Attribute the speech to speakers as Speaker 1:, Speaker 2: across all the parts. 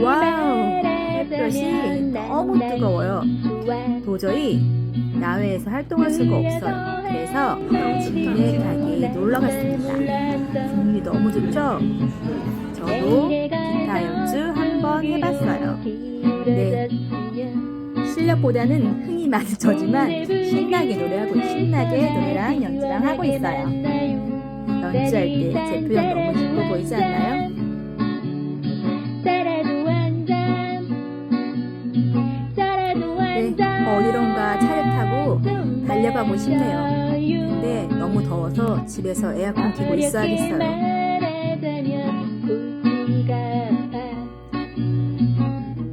Speaker 1: 와우, 햇볕이 너무 뜨거워요. 도저히 야외에서 활동할 수가 없어요. 그래서 동네 가게에 놀러 갔습니다. 분위기 너무 좋죠? 저도 기타 연주 한번 해봤어요. 네. 실력보다는 흥이 많은 저지만 신나게 노래하고 신나게 노래랑 연주랑 하고 있어요. 연주할 때 제 표정 너무 어디론가 차를 타고 달려가고 싶네요. 근데 너무 더워서 집에서 에어컨 켜고 있어야겠어요.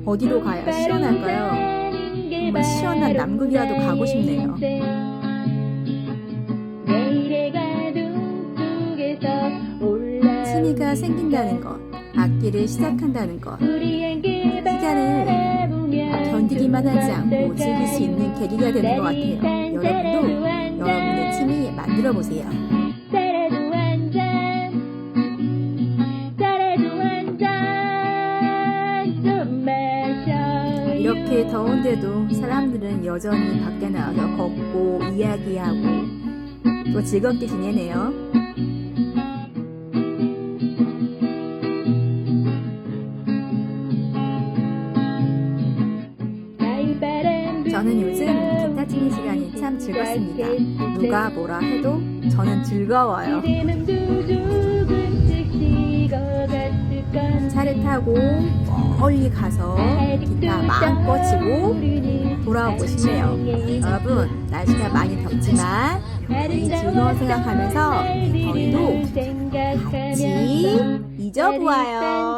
Speaker 1: 어디로 가야 시원할까요? 정말 시원한 남극이라도 가고 싶네요. 취미가 생긴다는 것, 악기를 시작한다는 것, 시간을 견디기만 하지 않고 즐길 수 있는 계기가 되는 것 같아요. 여러분도 여러분의 취미 만들어 보세요. 이렇게 더운데도 사람들은 여전히 밖에 나와서 걷고 이야기하고 또 즐겁게 지내네요. 저는 요즘 기타 치는 시간이 참 즐겁습니다. 누가 뭐라 해도 저는 즐거워요. 차를 타고 멀리 가서 기타 마음껏 치고 돌아오고 싶네요. 여러분, 날씨가 많이 덥지만 이 즐거운 생각하면서 더위도 같이 잊어보아요.